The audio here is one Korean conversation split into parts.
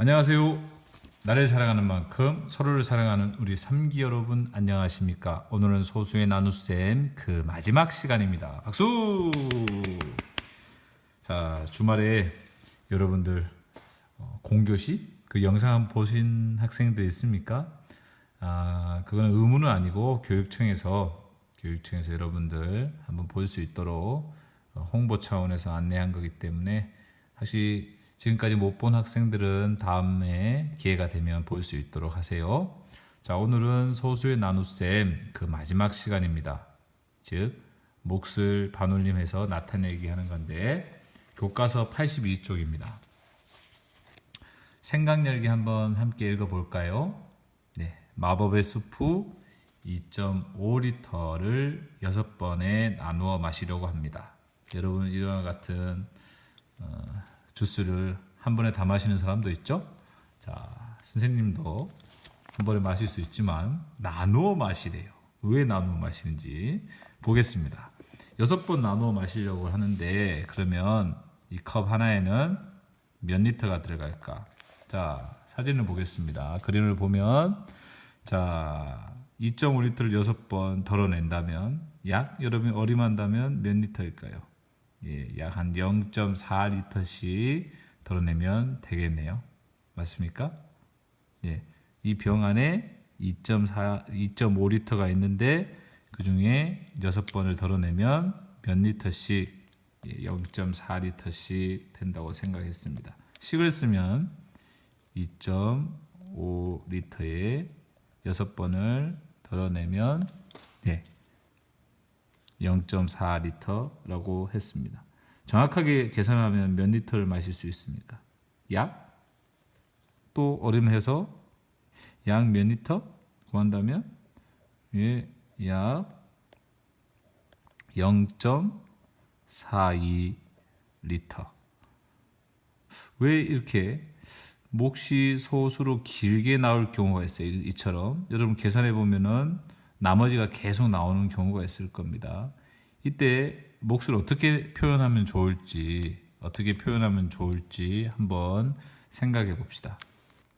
안녕하세요. 나를 사랑하는 만큼 서로를 사랑하는 우리 삼기 여러분 안녕하십니까? 오늘은 소수의 나누쌤 그 마지막 시간입니다. 박수! 자 주말에 여러분들 어, 공교시 그 영상 보신 학생들 있습니까? 아 그거는 의무는 아니고 교육청에서 교육청에서 여러분들 한번 볼 수 있도록 어, 홍보 차원에서 안내한 거기 때문에 사실 지금까지 못 본 학생들은 다음에 기회가 되면 볼 수 있도록 하세요. 자, 오늘은 소수의 나눗셈 그 마지막 시간입니다. 즉, 몫을 반올림해서 나타내기 하는 건데, 교과서 82쪽입니다. 생각 열기 한번 함께 읽어볼까요? 네, 마법의 수프 2.5리터를 6번에 나누어 마시려고 합니다. 여러분, 이와 같은 어, 주스를 한 번에 다 마시는 사람도 있죠. 자, 선생님도 한 번에 마실 수 있지만 나누어 마시래요. 왜 나누어 마시는지 보겠습니다. 여섯 번 나누어 마시려고 하는데 그러면 이 컵 하나에는 몇 리터가 들어갈까? 자, 사진을 보겠습니다. 그림을 보면 자, 2.5리터를 여섯 번 덜어낸다면 약 여러분이 어림한다면 몇 리터일까요? 예, 약 한 0.4리터씩 덜어내면 되겠네요. 맞습니까? 예, 이 병 안에 2.4, 2.5리터가 있는데 그 중에 6번을 덜어내면 몇 리터씩 예, 0.4리터씩 된다고 생각했습니다. 식을 쓰면 2.5리터에 6번을 덜어내면 네, 0.4리터라고 했습니다. 정확하게 계산하면 몇 리터를 마실 수 있습니까? 약? 또 얼음해서 약 몇 리터 구한다면 예, 약 0.42리터. 왜 이렇게 몫이 소수로 길게 나올 경우가 있어요. 이- 이처럼 여러분 계산해 보면은 나머지가 계속 나오는 경우가 있을 겁니다. 이때 몫을 어떻게 표현하면 좋을지 어떻게 표현하면 좋을지 한번 생각해 봅시다.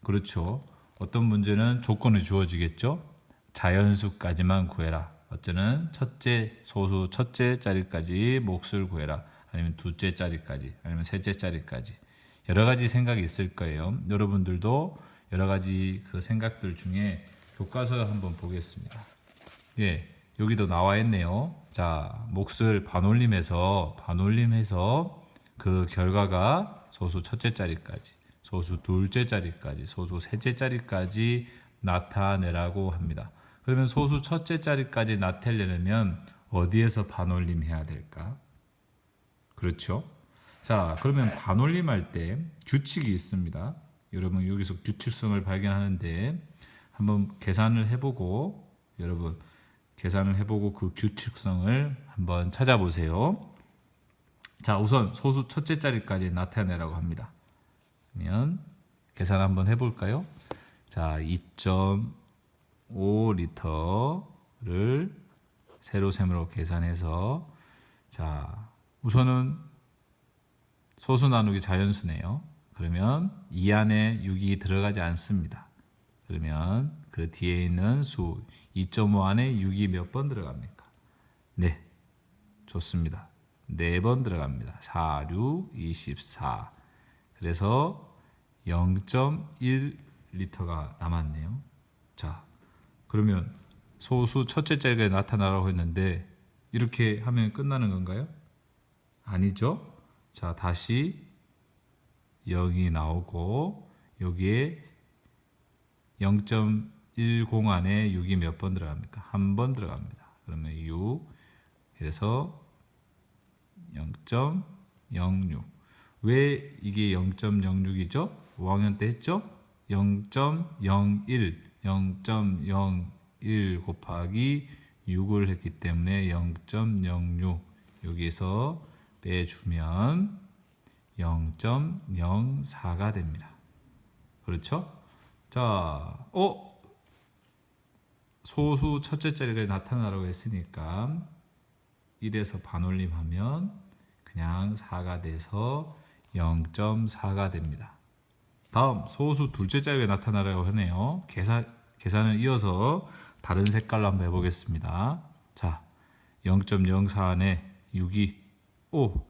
그렇죠. 어떤 문제는 조건이 주어지겠죠. 자연수까지만 구해라. 어쩌는 첫째 소수 첫째 자리까지 몫을 구해라. 아니면 둘째 자리까지 아니면 셋째 자리까지 여러 가지 생각이 있을 거예요. 여러분들도 여러 가지 그 생각들 중에 교과서 한번 보겠습니다. 예, 여기도 나와 있네요. 자, 몫을 반올림해서 반올림해서 그 결과가 소수 첫째 자리까지, 소수 둘째 자리까지, 소수 셋째 자리까지 나타내라고 합니다. 그러면 소수 첫째 자리까지 나타내려면 어디에서 반올림해야 될까? 그렇죠? 자, 그러면 반올림할 때 규칙이 있습니다. 여러분 여기서 규칙성을 발견하는데 한번 계산을 해보고 여러분 계산을 해보고 그 규칙성을 한번 찾아보세요. 자, 우선 소수 첫째 자리까지 나타내라고 합니다. 그러면 계산 한번 해볼까요? 자, 2.5리터를 세로셈으로 계산해서 자, 우선은 소수 나누기 자연수네요. 그러면 이 안에 6이 들어가지 않습니다. 그러면 그 뒤에 있는 수 2.5 안에 6이 몇 번 들어갑니까? 네. 좋습니다. 네 번 들어갑니다. 4, 6, 24. 그래서 0.1리터가 남았네요. 자, 그러면 소수 첫째 자리가 나타나라고 했는데 이렇게 하면 끝나는 건가요? 아니죠. 자, 다시 0이 나오고 여기에 0.10 안에 6이 몇 번 들어갑니까? 한 번 들어갑니다. 그러면 6 그래서 0.06. 왜 이게 0.06이죠? 5학년 때 했죠? 0.01, 0.01 곱하기 6을 했기 때문에 0.06 여기서 빼주면 0.04가 됩니다. 그렇죠? 자, 어? 소수 첫째 자리가 나타나라고 했으니까 1에서 반올림 하면 그냥 4가 돼서 0.4가 됩니다. 다음 소수 둘째 자리에 나타나라고 하네요. 계산 계산을 이어서 다른 색깔로 한번 해보겠습니다. 자, 0.04 안에 6이 5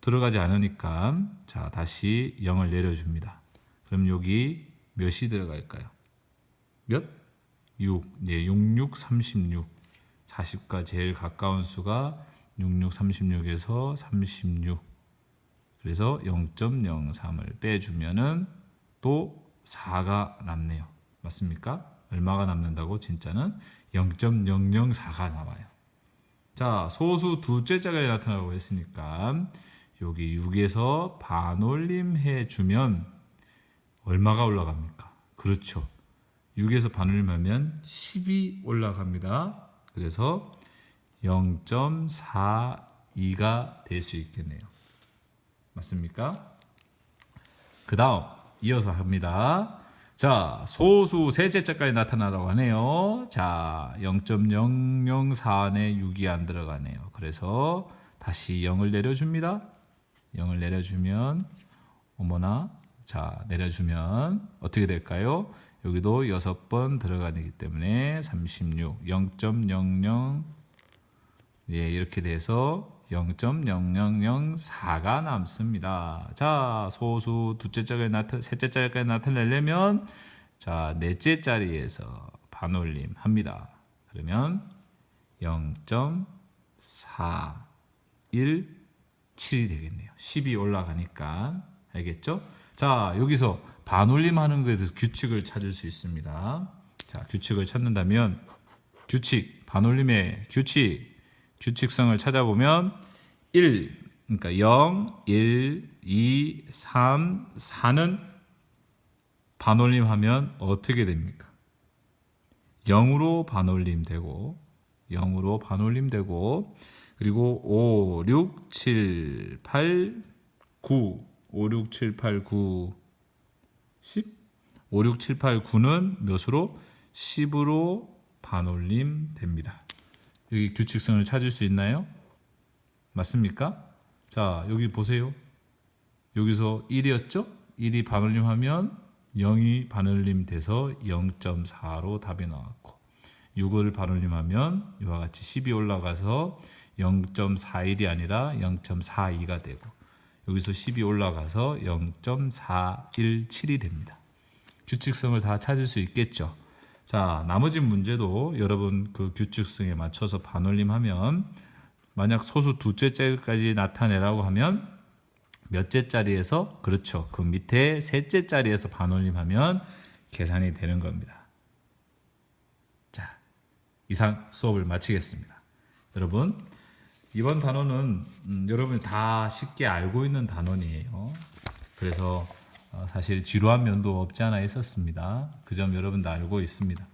들어가지 않으니까 자 다시 0을 내려줍니다. 그럼 여기 몇이 들어갈까요? 몇? 6. 네, 66, 36. 40과 제일 가까운 수가 66, 36에서 36. 그래서 0.03을 빼주면은 또 4가 남네요. 맞습니까? 얼마가 남는다고? 진짜는 0.004가 남아요. 자, 소수 두째 자리에 나타나고 했으니까 여기 6에서 반올림 해주면 얼마가 올라갑니까? 그렇죠. 6에서 반올림하면 10이 올라갑니다. 그래서 0.42가 될 수 있겠네요. 맞습니까? 그 다음 이어서 합니다. 자, 소수 셋째 자까지 나타나라고 하네요. 자, 0.004 안에 6이 안 들어가네요. 그래서 다시 0을 내려줍니다. 0을 내려주면 어머나 자 내려주면 어떻게 될까요? 여기도 6번 들어가기 때문에 36 0.00 예, 이렇게 돼서 0.0004가 남습니다. 자, 소수 두째 나타 셋째 자리까지 나타내려면 자, 넷째 자리에서 반올림 합니다. 그러면 0.417이 되겠네요. 10이 올라가니까 알겠죠? 자, 여기서 반올림 하는 것에 대해서 규칙을 찾을 수 있습니다. 자, 규칙을 찾는다면 규칙, 반올림의 규칙 규칙성을 찾아보면 1, 그러니까 0, 1, 2, 3, 4는 반올림하면 어떻게 됩니까? 0으로 반올림 되고 0으로 반올림 되고 그리고 5, 6, 7, 8, 9 5, 6, 7, 8, 9 10 5, 6, 7, 8, 9는 몇으로? 10으로 반올림 됩니다. 여기 규칙성을 찾을 수 있나요? 맞습니까? 자, 여기 보세요. 여기서 1이었죠? 1이 반올림하면 0이 반올림 돼서 0.4로 답이 나왔고 6을 반올림하면 이와 같이 10이 올라가서 0.41이 아니라 0.42가 되고 여기서 10이 올라가서 0.417이 됩니다. 규칙성을 다 찾을 수 있겠죠. 자, 나머지 문제도 여러분 그 규칙성에 맞춰서 반올림하면 만약 소수 두째 자리까지 나타내라고 하면 몇째 자리에서 그렇죠. 그 밑에 셋째 자리에서 반올림하면 계산이 되는 겁니다. 자, 이상 수업을 마치겠습니다. 여러분, 이번 단어는 음, 여러분이 다 쉽게 알고 있는 단원이에요. 그래서 어, 사실 지루한 면도 없지 않아 있었습니다. 그 점 여러분도 알고 있습니다.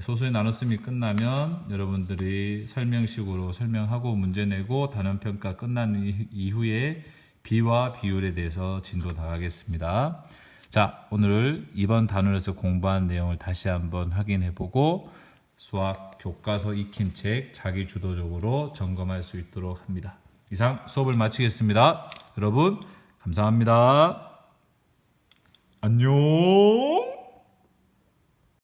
소수의 나눗셈이 끝나면 여러분들이 설명식으로 설명하고 문제 내고 단원 평가 끝난 이- 이후에 비와 비율에 대해서 진도 나가겠습니다. 자, 오늘 이번 단원에서 공부한 내용을 다시 한번 확인해 보고 수학 교과서 익힘책 자기 주도적으로 점검할 수 있도록 합니다. 이상 수업을 마치겠습니다. 여러분 감사합니다. 안녕.